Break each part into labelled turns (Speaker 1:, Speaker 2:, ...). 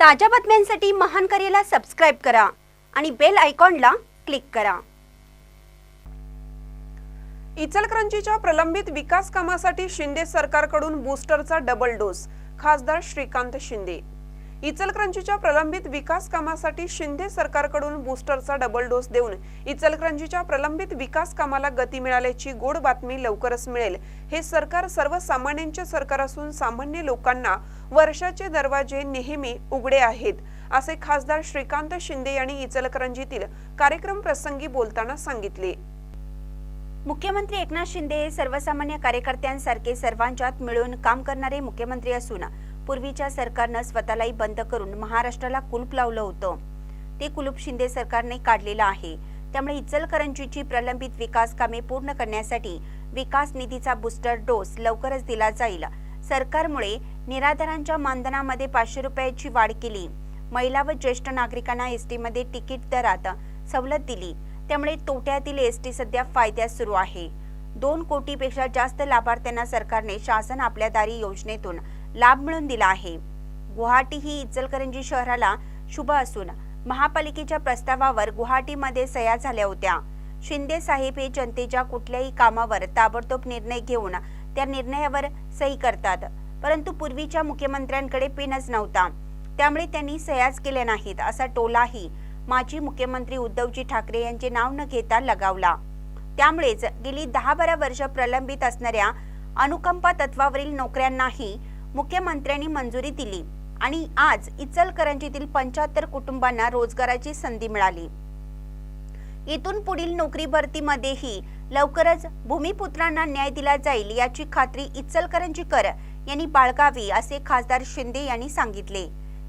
Speaker 1: ताज्या बातम्यांसाठी महान करेला सबस्क्राईब करा आणि बेल आयकॉनला क्लिक करा.
Speaker 2: इचलकरंजीच्या प्रलंबित विकास कामासाठी शिंदे सरकारकडून बूस्टरचा डबल डोस खासदार श्रीकांत शिंदे. इचलकरंजीच्या प्रलंबित विकास कामासाठी शिंदे सरकारकडून बूस्टरचा डबल डोस देऊन इचलकरंजीच्या प्रलंबित विकास कामाला गती मिळाल्याची गोड बातमी लवकरच मिळेल. हे सरकार सर्वसामान्यांचे सरकार असून सामान्य लोकांना वर्षाचे दरवाजे नेहमी उघडे आहेत असे खासदार श्रीकांत शिंदे यांनी इचलकरंजीतील कार्यक्रम प्रसंगी बोलताना सांगितले.
Speaker 1: मुख्यमंत्री एकनाथ शिंदे हे सर्वसामान्य कार्यकर्त्यांसारखे सर्वांच्यात मिळून काम करणारे मुख्यमंत्री असून पूर्वीच्या सरकारनं स्वतःलाही बंद करून महाराष्ट्राला कुलूप लावलं होतं. ते कुलूप शिंदे सरकारने काढलेलं आहे. त्यामुळे इचलकरंजीची प्रलंबित विकास कामे पूर्ण करण्यासाठी विकास निधीचा बूस्टर डोस लवकरच दिला जाईल. सरकारमुळे निराधारांच्या मानधनामध्ये पाचशे रुपयाची वाढ केली. महिला व ज्येष्ठ नागरिकांना एसटी मध्ये तिकीट दरात सवलत दिली. त्यामुळे तोट्यातील एसटी सध्या फायद्यात सुरू आहे. दोन कोटीपेक्षा जास्त लाभार्थ्यांना सरकारने शासन आपल्या दारी योजनेतून लाभ मिळून दिला आहे. गुवाहाटी ही इचलकरंजी शहराला शुभ असून महापालिकेच्या प्रस्तावावर गुवाहाटीमध्ये सह्या झाल्या होत्या. शिंदे साहेब हे जनतेच्या कुठल्याही कामावर ताबडतोब निर्णय घेऊन त्या निर्णयावर सही करतात. परंतु पूर्वीच्या मुख्यमंत्र्यांकडे पेनच नव्हता. त्यामुळे त्यांनी सह्याच केल्या नाहीत असा टोलाही माजी मुख्यमंत्री उद्धवजी ठाकरे यांचे नाव न घेता लगावला. त्यामुळेच गेली दहा बारा वर्ष प्रलंबित असणाऱ्या अनुकंपा तत्वावरील नोकऱ्यांनाही मुख्यमंत्र्यांनी मंजुरी दिली आणि आज इचलकरंजीतील पंच्याहत्तर कुटुंबांना रोजगाराची संधी मिळाली. इथून पुढील नोकरी भरतीमध्येही लवकरच भूमिपुत्रांना न्याय दिला जाईल याची खात्री इचलकरंजीकर यांनी बाळगावी असे खासदार शिंदे यांनी सांगितले.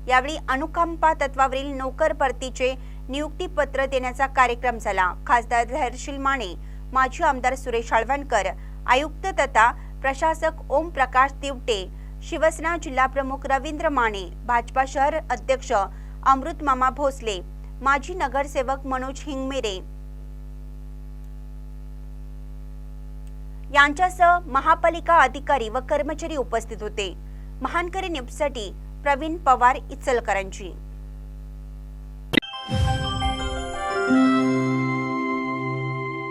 Speaker 1: यावेळी अनुकंपा तत्वावरील नोकर भरतीचे नियुक्तीपत्र देण्याचा कार्यक्रम झाला. खासदार धैर्यशील माने माजी आमदार सुरेश आळवणकर आयुक्त तथा प्रशासक ओम प्रकाश तिवटे शिवसेना जिल्हाप्रमुख रवींद्र माने भाजपा शहर अध्यक्ष अमृत मामा भोसले माजी नगरसेवक मनोज हिंगमेरे. यांच्यासह महापालिका अधिकारी व कर्मचारी उपस्थित होते. महानकरी निपसाठी प्रवीण पवार इचलकरांची